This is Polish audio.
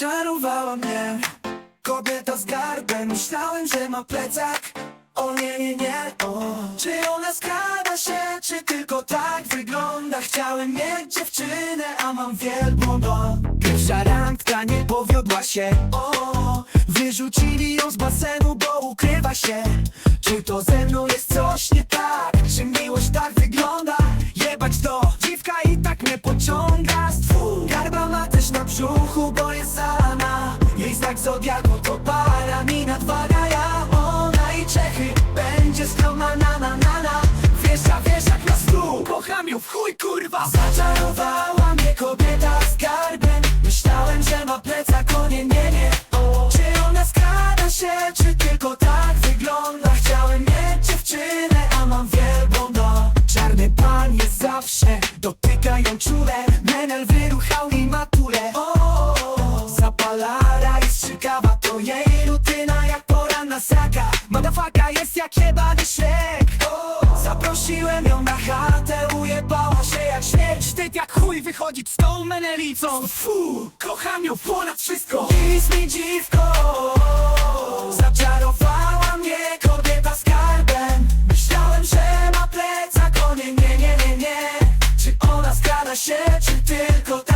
Zaczarowała mnie Kobieta z garbem Myślałem, że ma plecak O nie, nie, nie o. Czy ona skrada się, czy tylko tak wygląda Chciałem mieć dziewczynę, a mam wielbłąd o. Pierwsza randka nie powiodła się o. Wyrzucili ją z basenu, bo ukrywa się Czy to ze mną jest coś nie tak? Czy miłość tak wygląda? Jebać to, dziwka i tak mnie pociąga zodiaku to para, mi nadwaga ja Ona i Czechy, będzie skromna na na na na Wiesza, wieszak na stół, kocham ją w chuj kurwa Zaczarowała mnie kobieta z garbem Myślałem, że ma plecak, o nie, nie, o. Czy ona skrada się, czy tylko tak wygląda? Chciałem mieć dziewczynę, a mam wielbłąd o. Czarny pan jest zawsze, dotyka ją czule To jej rutyna jak poranna saga. Madafaka jest jak jebany szlek Zaprosiłem ją na chatę, ujebała się jak śmierć. Wstyd jak chuj wychodzić z tą menelicą. Fu, kocham ją ponad wszystko. Kiss mi dziwko. Zaczarowała mnie kobieta skarbem. Myślałem, że ma plecak, o nie, nie, nie, nie, nie. Czy ona skrada się, czy tylko ty